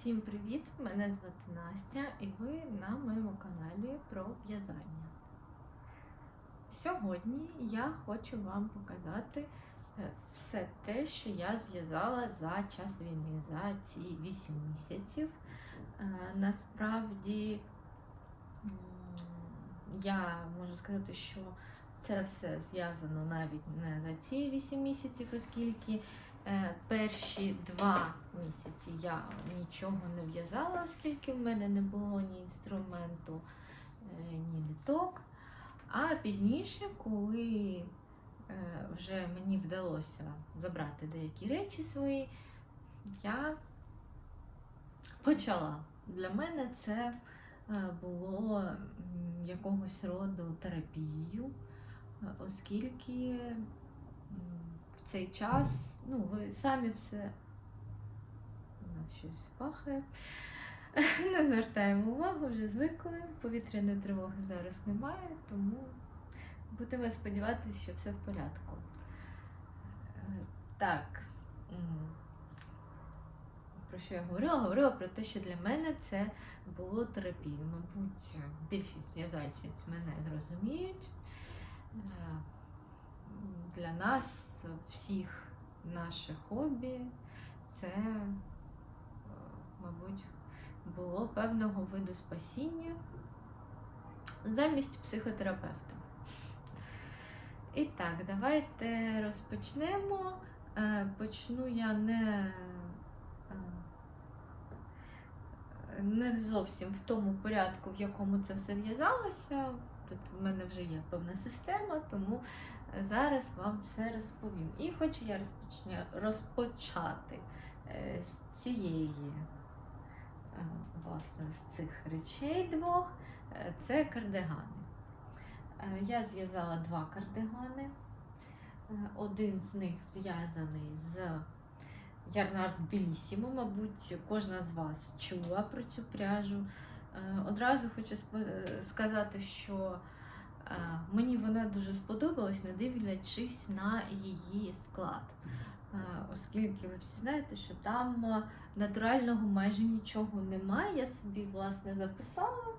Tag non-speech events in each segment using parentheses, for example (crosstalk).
Всім привіт! Мене звати Настя і ви на моєму каналі про в'язання. Сьогодні я хочу вам показати е, все те, що я зв'язала за час війни, за ці 8 місяців. Е, Насправді я можу сказати, що це все зв'язано навіть не за ці 8 місяців, оскільки Перші два місяці я нічого не в'язала, оскільки в мене не було ні інструменту, е, ні ниток. А пізніше, коли е, вже мені вдалося забрати деякі речі свої, я почала. Для мене це е, було якогось роду терапією, е, оскільки цей час, ну, ви самі все. У нас щось пахає. (laughs) Не звертаємо увагу, вже звикли. Повітряної тривоги зараз немає, тому будемо сподіватися, що все в порядку. Так. Про що я говорила? Говорила про те, що для мене це було терапією. Мабуть, більшість в'язальщиць мене зрозуміють. Е, Для нас всіх наше хобі це, е, мабуть, було певного виду спасіння замість психотерапевта. І так, давайте розпочнемо. Е, Почну я не, е, не зовсім в тому порядку, в якому це все в'язалося. Тут в мене вже є певна система, тому зараз вам все розповім. І хочу я розпочня, розпочати е, з цієї, е, власне, з цих речей двох. Е, Це кардигани. Я зв'язала два кардигани. Один з них зв'язаний з Ярнард Білісімо. Мабуть, кожна з вас чула про цю пряжу. Одразу хочу сказати, що мені вона дуже сподобалась, не дивлячись на її склад. Е, Оскільки ви всі знаєте, що там е, натурального майже нічого немає. Я собі власне записала,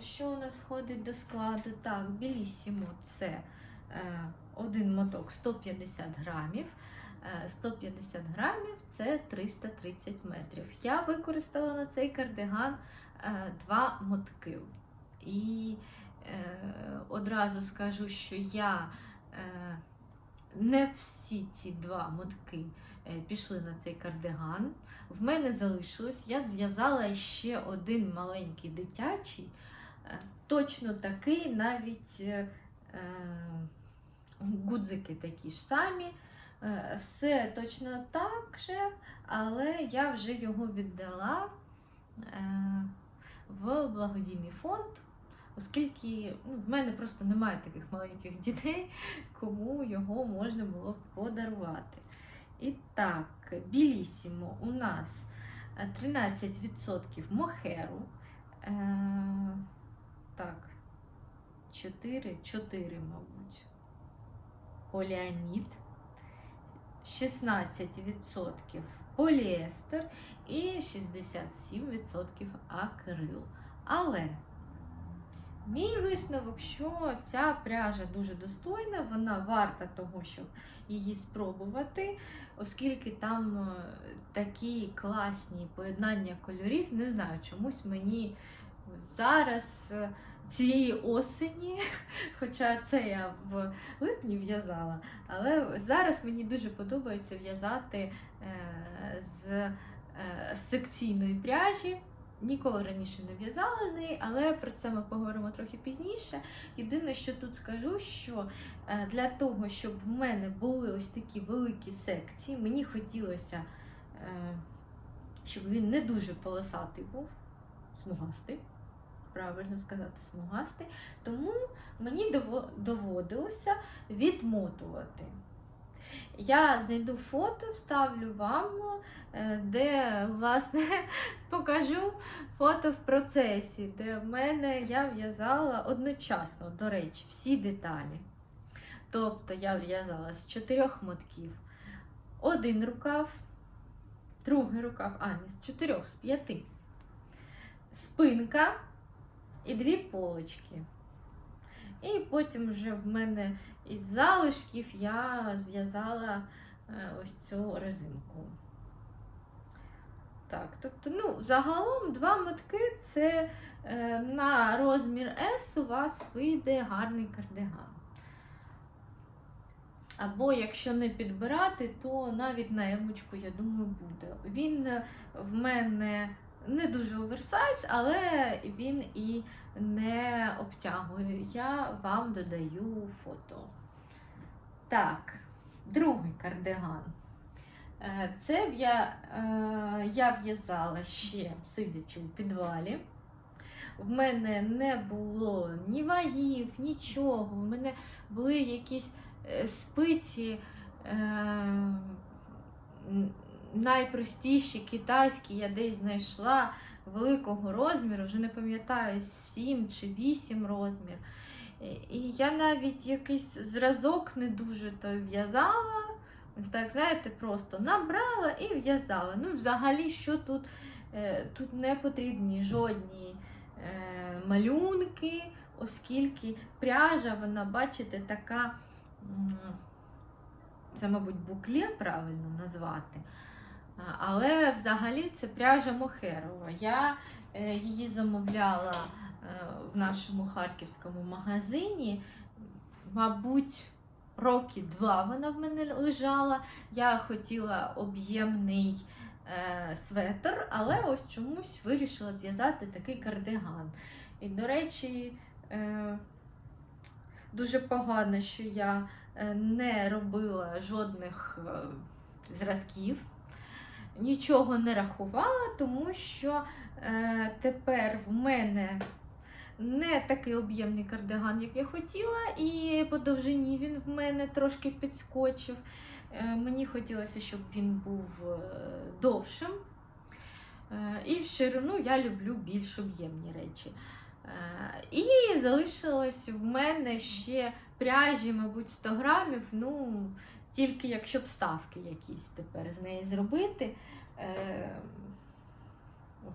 що у нас входить до складу. Так, білісімо це е, один моток 150 грамів. Е, 150 грамів це 330 метрів. Я використала на цей кардиган е, два мотки. І е, одразу скажу, що я е, не всі ці два мотки е, пішли на цей кардиган. В мене залишилось, я зв'язала ще один маленький дитячий, е, точно такий, навіть е, е, гудзики такі ж самі. Е, Все точно так же, але я вже його віддала е, в благодійний фонд, оскільки ну, в мене просто немає таких маленьких (laughs) дітей, кому його можна було подарувати. І так, білісімо у нас е, 13% мохеру. Е, так, 4, 4, мабуть. Поліамід. 16% поліестер і 67% акрил. Але мій висновок, що ця пряжа дуже достойна, вона варта того, щоб її спробувати, оскільки там е, такі класні поєднання кольорів, не знаю, чомусь мені зараз. е, Цієї осені, (laughs) хоча це я в липні в'язала, але зараз мені дуже подобається в'язати е, з секційної пряжі. Ніколи раніше не в'язала але про це ми поговоримо трохи пізніше. Єдине, що тут скажу, що е, для того, щоб в мене були ось такі великі секції, мені хотілося, е, щоб він не дуже полосатий був, смугастий. Правильно сказати, смугастий, тому мені доводилося відмотувати. Я знайду фото, вставлю вам, е, де власне (laughs) покажу фото в процесі, де в мене я в'язала одночасно, до речі, всі деталі. Тобто я в'язала з чотирьох мотків один рукав, другий рукав, а не з чотирьох, з п'яти. Спинка і дві полочки. І потім вже в мене із залишків я зв'язала е, ось цю резинку. Так, тобто, ну, загалом два мотки це е, на розмір S у вас вийде гарний кардиган. Або якщо не підбирати, то навіть на емочку, я думаю, буде. Він в мене не дуже оверсайз, але він і не обтягує. Я вам додаю фото. Так, другий кардиган. Е, Це я, е, я в'язала ще сидячи у підвалі. В мене не було ні вагів, нічого. В мене були якісь е, спиці найпростіші китайські, я десь знайшла великого розміру, вже не пам'ятаю, 7 чи 8 розмір. І- я навіть якийсь зразок не дуже той в'язала. Ось так, знаєте, просто набрала і в'язала. Ну, взагалі, що тут, Е, тут не потрібні жодні е, малюнки, оскільки пряжа, вона, бачите, така, це, мабуть, букле правильно назвати. Але взагалі це пряжа Мохерова. Я е, її замовляла е, в нашому харківському магазині. Мабуть, роки два вона в мене лежала. Я хотіла об'ємний е, светр, але ось чомусь вирішила зв'язати такий кардиган. І, до речі, дуже погано, що я не робила жодних зразків, нічого не рахувала, тому що е, тепер в мене не такий об'ємний кардиган, як я хотіла, і по довжині він в мене трошки підскочив. Е, Мені хотілося, щоб він був е, довшим. Е, І в ширину я люблю більш об'ємні речі. Е, І залишилось в мене ще пряжі, мабуть, 100 грамів. Ну, тільки якщо вставки якісь тепер з неї зробити. Е,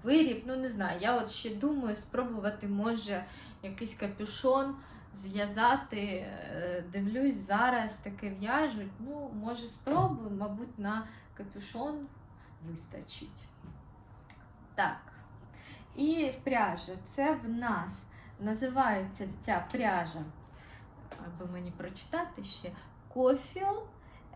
Виріб, ну не знаю, я от ще думаю спробувати, може, якийсь капюшон зв'язати. Е, Дивлюсь, зараз таке в'яжуть. Ну, може, спробую, мабуть, на капюшон вистачить. Так. І пряжа. Це в нас називається ця пряжа, аби мені прочитати ще Кофіл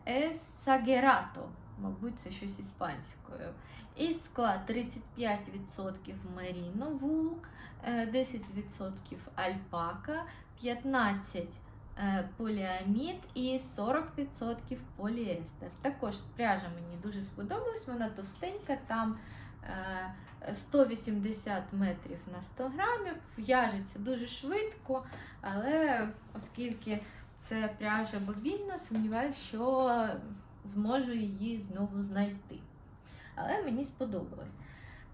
Есагерато. Мабуть, це щось іспанською. І склад 35% меріно вул, е, 10% альпака, 15% е, поліамід і 40% поліестер. Також пряжа мені дуже сподобалась, вона товстенька, там е, 180 метрів на 100 грамів, в'яжеться дуже швидко, але оскільки це пряжа бобінна, сумніваюся, що зможу її знову знайти. Але мені сподобалось.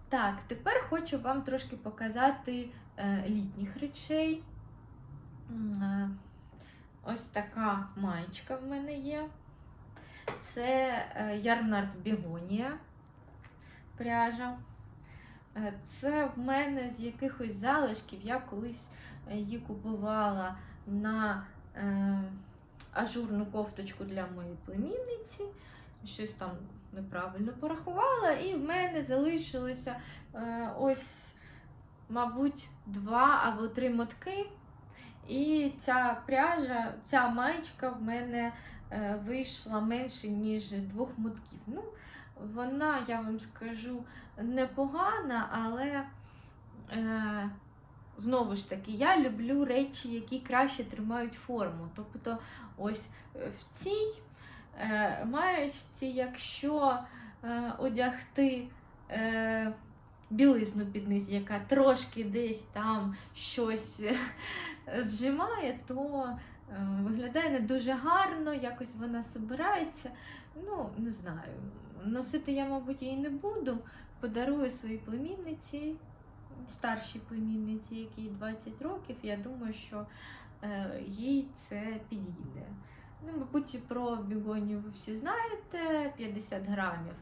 Так, тепер хочу вам трошки показати е, літніх речей. Е, Ось така маєчка в мене є. Це е, Ярнард Бігонія пряжа. Це в мене з якихось залишків. Я колись її купувала на ажурну кофточку для моєї племінниці. Щось там неправильно порахувала, і в мене залишилося е, ось, мабуть, два або три мотки. І ця пряжа, ця маєчка в мене е, вийшла менше, ніж двох мотків. Ну, вона, я вам скажу, непогана, але е, знову ж таки, я люблю речі, які краще тримають форму. Тобто, ось е, в цій е, маєчці, якщо е, одягти е, білизну під низ, яка трошки десь там щось е, зжимає, то е, виглядає не дуже гарно, якось вона собирається. Ну, не знаю. Носити я, мабуть, її не буду. Подарую своїй племінниці, старшій племінниці, якій 20 років. Я думаю, що е, їй це підійде. Ну, мабуть, про бігонію ви всі знаєте. 50 грамів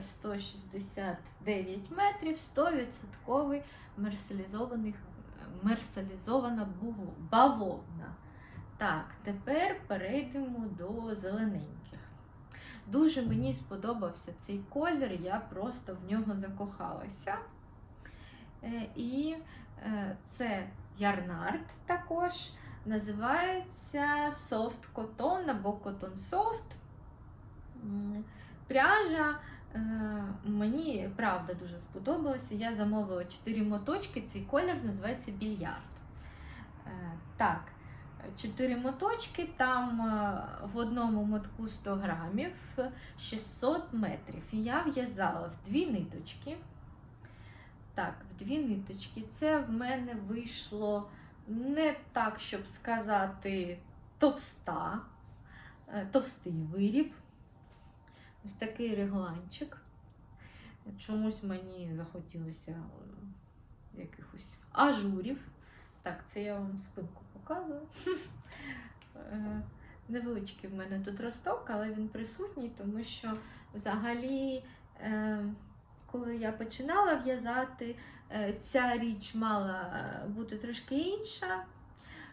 169 метрів, 100% мерсалізованих, мерсалізована бавовна. Так, тепер перейдемо до зелененьких. Дуже мені сподобався цей колір, я просто в нього закохалася. Е, І е, це ярнард також. Називається Soft Cotton або Soft. М, Пряжа е, мені правда дуже сподобалася. Я замовила 4 моточки, цей колір називається більярд. Так, 4 моточки, там в одному мотку 100 грамів, 600 метрів. Я в'язала в дві ниточки. Так, в дві ниточки. Це в мене вийшло не так, щоб сказати, товста, е, товстий виріб. Ось такий регланчик. Чомусь мені захотілося е, якихось ажурів. Так, це я вам спинку показую. (laughs) Е, Невеличкий в мене тут росток, але він присутній, тому що взагалі, коли я починала в'язати, е, ця річ мала е, бути трошки інша.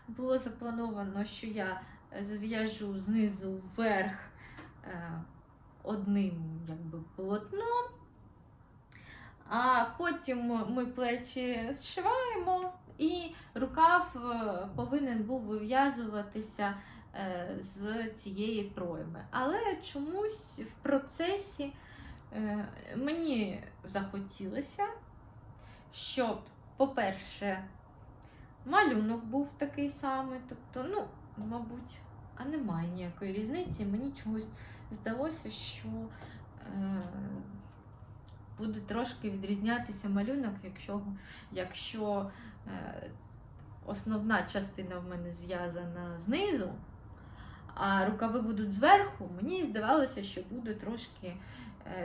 Було заплановано, що я зв'яжу знизу вверх е, одним якби, полотном, а потім ми плечі зшиваємо, і рукав е, повинен був вив'язуватися е, з цієї пройми. Але чомусь в процесі е, мені захотілося, щоб, по-перше, малюнок був такий самий, тобто, ну, мабуть, а немає ніякої різниці. Мені чогось здалося, що е, буде трошки відрізнятися малюнок, якщо, якщо е, основна частина в мене зв'язана знизу, а рукави будуть зверху, мені здавалося, що буде трошки е,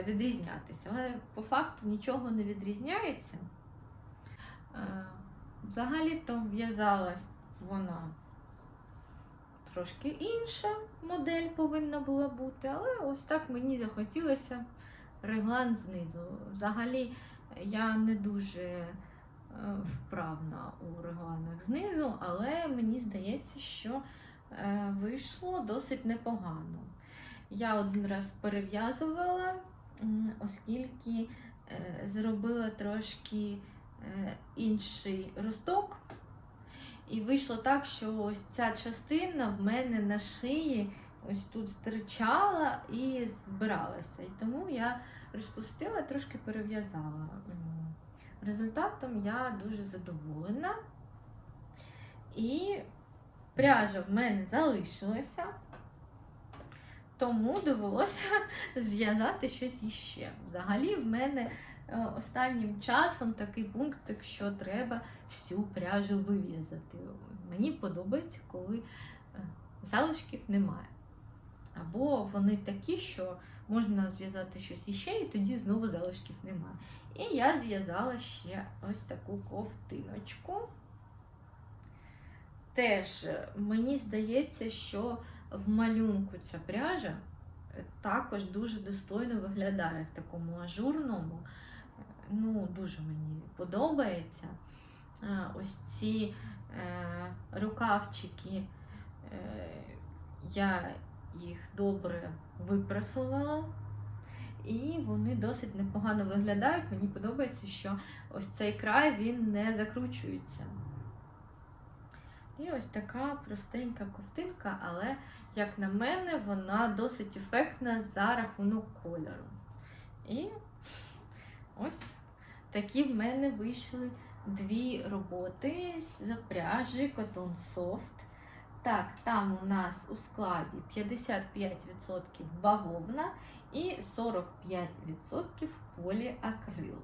відрізнятися. Але по факту нічого не відрізняється. Е, Взагалі-то в'язалась вона трошки інша модель повинна була бути, але ось так мені захотілося реглан знизу. Взагалі я не дуже е, вправна у регланах знизу, але мені здається, що е, вийшло досить непогано. Я один раз перев'язувала, оскільки е, зробила трошки е, інший росток. І вийшло так, що ось ця частина в мене на шиї ось тут стирчала і збиралася. І тому я розпустила, трошки перев'язала. Результатом я дуже задоволена. І пряжа в мене залишилася, тому довелося (laughs) зв'язати щось іще. Взагалі, в мене е, останнім часом такий пункт, що треба всю пряжу вив'язати. Мені подобається, коли е, залишків немає. Або вони такі, що можна зв'язати щось іще, і тоді знову залишків немає. І я зв'язала ще ось таку ковтиночку. Теж е, мені здається, що в малюнку ця пряжа е, також дуже достойно виглядає в такому ажурному. Е, Ну, дуже мені подобається. Е, Ось ці рукавчики, я їх добре випрасувала. І вони досить непогано виглядають. Мені подобається, що ось цей край він не закручується. І ось така простенька ковтинка, але, як на мене, вона досить ефектна за рахунок кольору. І ось такі в мене вийшли дві роботи з пряжі Cotton Soft. Так, там у нас у складі 55% бавовна і 45% поліакрил.